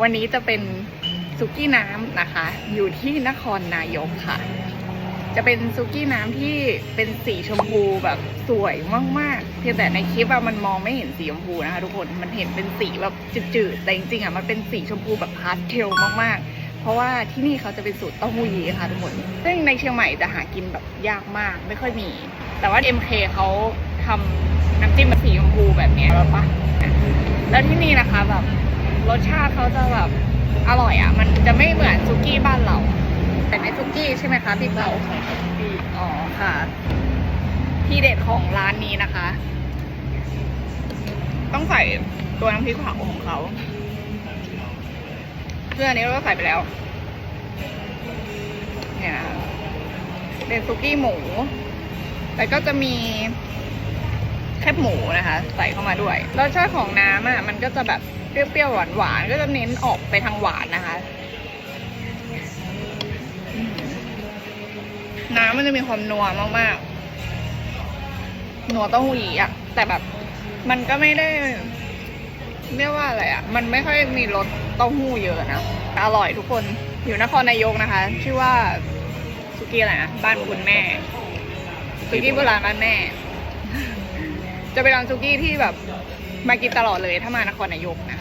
วันนี้จะเป็นซุกี้น้ำนะคะ อยู่ที่นครนายกค่ะ จะเป็นซุกี้น้ำที่เป็นสีชมพูแบบสวยมากๆ เพียงแต่ในคลิปอะมันมองไม่เห็นสีชมพูนะคะทุกคนมันเห็นเป็นสีแบบจืดๆแต่จริงๆอะมันเป็นสีชมพูแบบพาสเทลมากๆเพราะว่าที่นี่เขาจะเป็นสูตรเต้าหู้ยี้ค่ะทุกคน ซึ่งในเชียงใหม่จะหากินแบบยากมาก ไม่ค่อยมี แต่ว่า MK เขาทำน้ำจิ้มสีชมพูแบบนี้ยแบบปะแล้วที่นี่นะคะแบบ รสชาติเขาจะแบบอร่อยอะ มันจะไม่เหมือนซุกี้บ้านเรา แต่ในซุกี้ใช่ไหมคะพี่เขาพี่อ๋อค่ะ ที่เด็ดของร้านนี้นะคะ ต้องใส่ตัวน้ำพริกเผาของเขาเพื่ออันนี้เราก็ใส่ไปแล้ว เนี่ยนะคะเป็นซุกี้หมู แต่ก็จะมี แคบหมูนะคะ ใส่เข้ามาด้วยรสชาติของน้ำอะมันก็จะแบบเปรี้ยวๆหวานๆก็จะเน้นออกไปทางหวานนะคะ น้ำมันจะมีความนัวมากๆนัวเต้าหู้ยี้อะแต่แบบมันก็ไม่ได้เรียกว่าอะไรอะมันไม่ค่อยมีรสเต้าหู้เยอะนะอร่อยทุกคนอยู่นครนายกนะคะ ชื่อว่าสุกี้อะไรนะบ้านคุณแม่สุกี้โบราณบ้านแม่ จะเป็นร้านซุกี้ที่แบบมากินตลอดเลยถ้ามานครนายกนะ